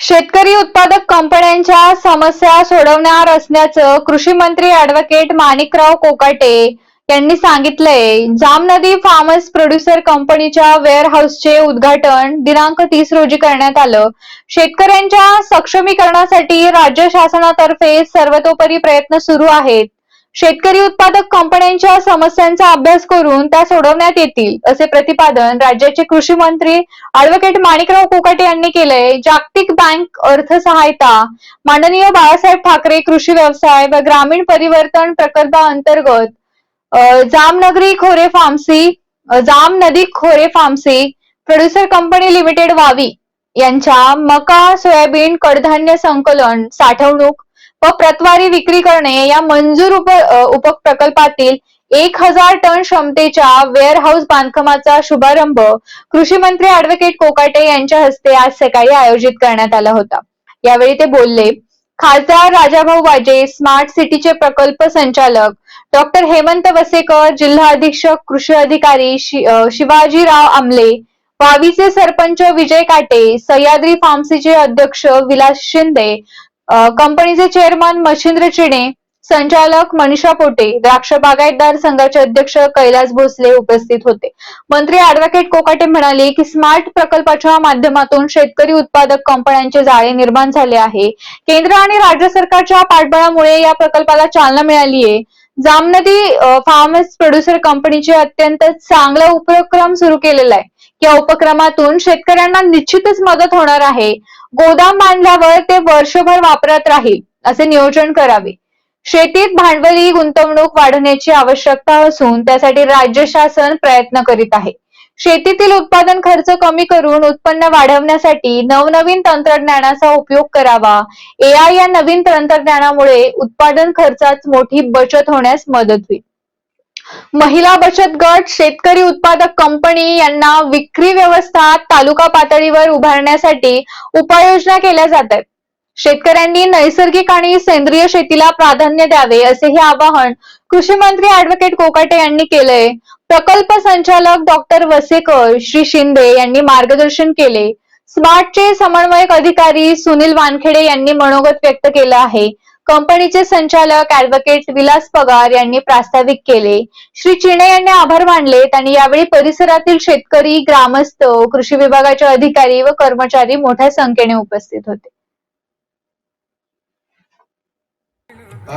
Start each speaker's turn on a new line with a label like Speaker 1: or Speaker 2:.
Speaker 1: शेतकरी उत्पादक कंपन्यांच्या समस्या सोडवणार असल्याचं कृषी मंत्री ऍडव्होकेट माणिकराव कोकाटे यांनी सांगितलंय. जामनदी फार्मर्स प्रोड्युसर कंपनीच्या वेअरहाऊसचे उद्घाटन दिनांक तीस रोजी करण्यात आलं. शेतकऱ्यांच्या सक्षमीकरणासाठी राज्य शासनातर्फे सर्वतोपरी प्रयत्न सुरू आहेत. शेतकरी उत्पादक कंपन्यांच्या समस्यांचा अभ्यास करून त्या सोडवण्यात येतील असे प्रतिपादन राज्याचे कृषी मंत्री अॅडव्होकेट माणिकराव कोकाटे यांनी केलंय. जागतिक बँक अर्थसहायता माननीय बाळासाहेब ठाकरे कृषी व्यवसाय व ग्रामीण परिवर्तन प्रकल्पाअंतर्गत जामनगरी खोरे फार्मसी जाम नदी खोरे pharmacy producer company limited Vavi यांच्या मका सोयाबीन कडधान्य संकलन साठवणूक व प्रतवारी विक्री करणे या मंजूर उप उपप्रकल्पातील एक हजार टन क्षमतेच्या वेअरहाऊस बांधकामाचा शुभारंभ कृषी मंत्री ऍडव्होकेट कोकाटे यांच्या हस्ते आज सकाळी आयोजित करण्यात आला होता. यावेळी ते बोलले खासदार राजाभाऊ वाजे स्मार्ट सिटीचे प्रकल्प संचालक डॉक्टर हेमंत वसेकर जिल्हा अधीक्षक कृषी अधिकारी शि- शिवाजीराव आमले वावीचे सरपंच विजय काटे सह्याद्री फार्मसीचे अध्यक्ष विलास शिंदे कंपनीचे चेअरमन मच्छिंद्र चिणे संचालक मनीषा पोटे द्राक्ष बागायतदार संघाचे अध्यक्ष कैलास भोसले उपस्थित होते. मंत्री अॅडव्होकेट कोकाटे म्हणाले की स्मार्ट प्रकल्पाच्या माध्यमातून शेतकरी उत्पादक कंपन्यांचे जाळे निर्माण झाले आहे. केंद्र आणि राज्य सरकारच्या पाठबळामुळे या प्रकल्पाला चालना मिळाली आहे. जामनदी फार्मर्स प्रोड्युसर कंपनीचे अत्यंत चांगला उपक्रम सुरू केलेला आहे. या उपक्रमातून शेतकऱ्यांना निश्चितच मदत होणार आहे. गोदाम बांधल्यावर ते वर्षभर वापरात राहील असे नियोजन करावे. शेतीत भांडवली गुंतवणूक वाढवण्याची आवश्यकता असून त्यासाठी राज्य शासन प्रयत्न करीत आहे. शेतीतील उत्पादन खर्च कमी करून उत्पन्न वाढवण्यासाठी नवनवीन तंत्रज्ञानाचा उपयोग करावा. एआय या नवीन तंत्रज्ञानामुळे उत्पादन खर्चात मोठी बचत होण्यास मदत होईल. महिला बचत गट शेतकरी उत्पादक कंपनी यांना विक्री व्यवस्था तालुका पातळीवर उभारण्यासाठी उपाययोजना केल्या जात आहेत. शेतकऱ्यांनी नैसर्गिक आणि सेंद्रिय शेतीला प्राधान्य द्यावे असे हे आवाहन कृषी मंत्री अॅडव्होकेट कोकाटे यांनी केलंय. प्रकल्प संचालक डॉक्टर वसेकर श्री शिंदे यांनी मार्गदर्शन केले. स्मार्टचे समन्वयक अधिकारी सुनील वानखेडे यांनी मनोगत व्यक्त केलं आहे. कंपनीचे संचालक ऍडव्होकेट विलास पगार यांनी प्रास्ताविक केले. श्री चिणे यांनी आभार मानले. आणि यावेळी परिसरातील शेतकरी ग्रामस्थ कृषी विभागाचे अधिकारी व कर्मचारी मोठ्या संख्येने उपस्थित होते.